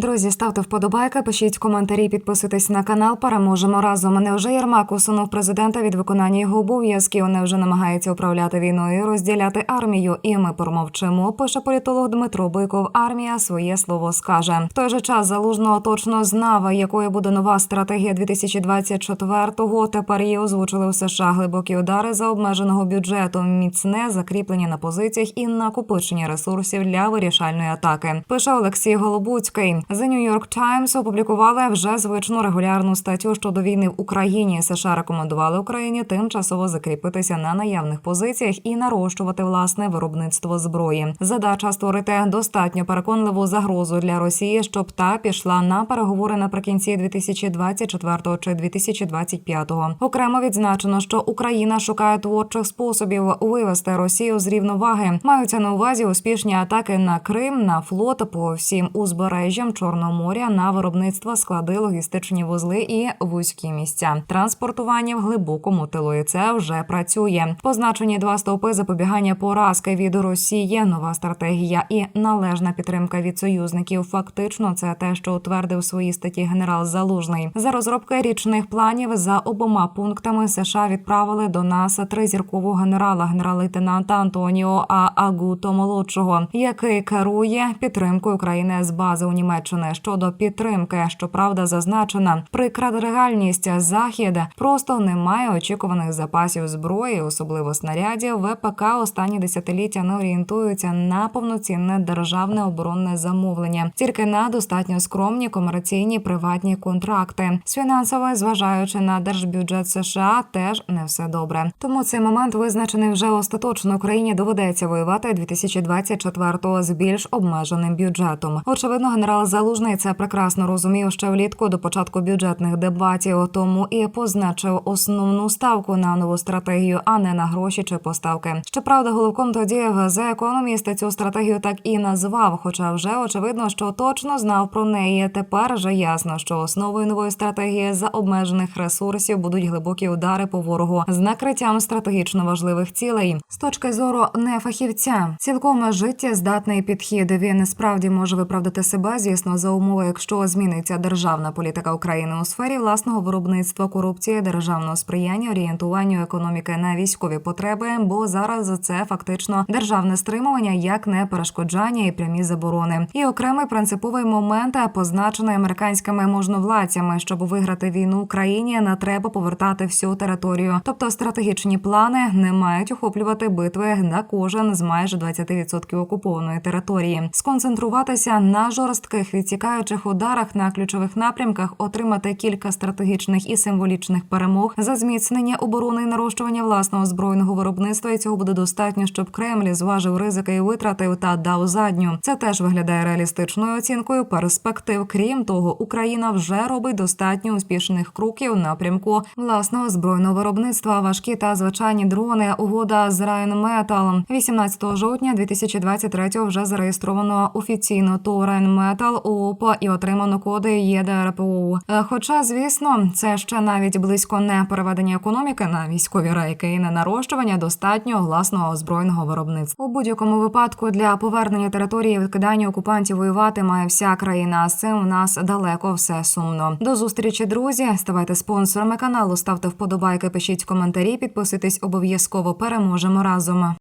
Друзі, ставте вподобайки, пишіть коментарі, підписуйтесь на канал. Переможемо разом. Невже Єрмак усунув президента від виконання його обов'язків? Невже намагається управляти війною розділяти армію? І ми промовчимо. Пише політолог Дмитро Бойков. Армія своє слово скаже. В той же час залужного точно знав, якою буде нова стратегія 2024-го. Тепер її озвучили в США глибокі удари за обмеженого бюджету, міцне закріплення на позиціях і накопичення ресурсів для вирішальної атаки. Пише Олексій Голобуцький. The New York Times опублікували вже звичну регулярну статтю щодо війни в Україні. США рекомендували Україні тимчасово закріпитися на наявних позиціях і нарощувати власне виробництво зброї. Задача створити достатньо переконливу загрозу для Росії, щоб та пішла на переговори наприкінці 2024 чи 2025. Окремо відзначено, що Україна шукає творчих способів вивести Росію з рівноваги. Маються на увазі успішні атаки на Крим, на флот по всім узбережжям Чорного моря, на виробництво склади, логістичні вузли і вузькі місця. Транспортування в глибокому тилу. І це вже працює. Позначені два стовпи запобігання поразки від Росії, нова стратегія і належна підтримка від союзників. Фактично, це те, що утвердив у своїй статті генерал Залужний. За розробки річних планів за обома пунктами США відправили до нас тризіркового генерала, генерал-лейтенанта Антоніо. Агуто молодшого, який керує підтримкою України з бази у Німеччини щодо підтримки. Щоправда, зазначена прикра реальність захід просто не має очікуваних запасів зброї, особливо снарядів. ВПК останні десятиліття не орієнтуються на повноцінне державне оборонне замовлення, тільки на достатньо скромні комерційні приватні контракти. З фінансово, зважаючи на держбюджет США, теж не все добре. Тому цей момент визначений вже остаточно. Україні доведеться воювати 2024-го з більш обмеженим бюджетом. Очевидно, генерал Залужний це прекрасно розумів ще влітку до початку бюджетних дебатів. Тому і позначив основну ставку на нову стратегію, а не на гроші чи поставки. Щоправда, головком тоді в The цю стратегію так і назвав. Хоча вже очевидно, що точно знав про неї. Тепер же ясно, що основою нової стратегії за обмежених ресурсів будуть глибокі удари по ворогу з накриттям стратегічно важливих цілей. З точки зору не фахівця, цілком життєздатний підхід. Він справді може виправдати себе, звісно, за умови, якщо зміниться державна політика України у сфері власного виробництва, корупції, державного сприяння, орієнтуванню економіки на військові потреби. Бо зараз це фактично державне стримування, як не перешкоджання і прямі заборони. І окремий принциповий момент, позначений американськими можновладцями, щоб виграти війну Україні, не треба повертати всю територію. Тобто стратегічні плани не мають охоплювати битви на кожен з майже 20% окупованої території, сконцентруватися на жорстких відсікаючих ударах на ключових напрямках, отримати кілька стратегічних і символічних перемог за зміцнення оборони і нарощування власного збройного виробництва. І цього буде достатньо, щоб Кремль зважив ризики і витратив та дав задню. Це теж виглядає реалістичною оцінкою перспектив. Крім того, Україна вже робить достатньо успішних кроків напрямку власного збройного виробництва. Важкі та звичайні дрони. Угода з Rheinmetall 18 жовтня 2023 вже зареєстровано офіційно то ООП і отримано коди ЄДРПО. Е, Хоча, звісно, це ще навіть близько не переведення економіки на військові рейки і не нарощування достатньо власного збройного виробництва. У будь-якому випадку для повернення території і відкидання окупантів воювати має вся країна. А з цим у нас далеко все сумно. До зустрічі, друзі. Ставайте спонсорами каналу, ставте вподобайки, пишіть коментарі, підписуйтесь обов'язково. Переможемо разом.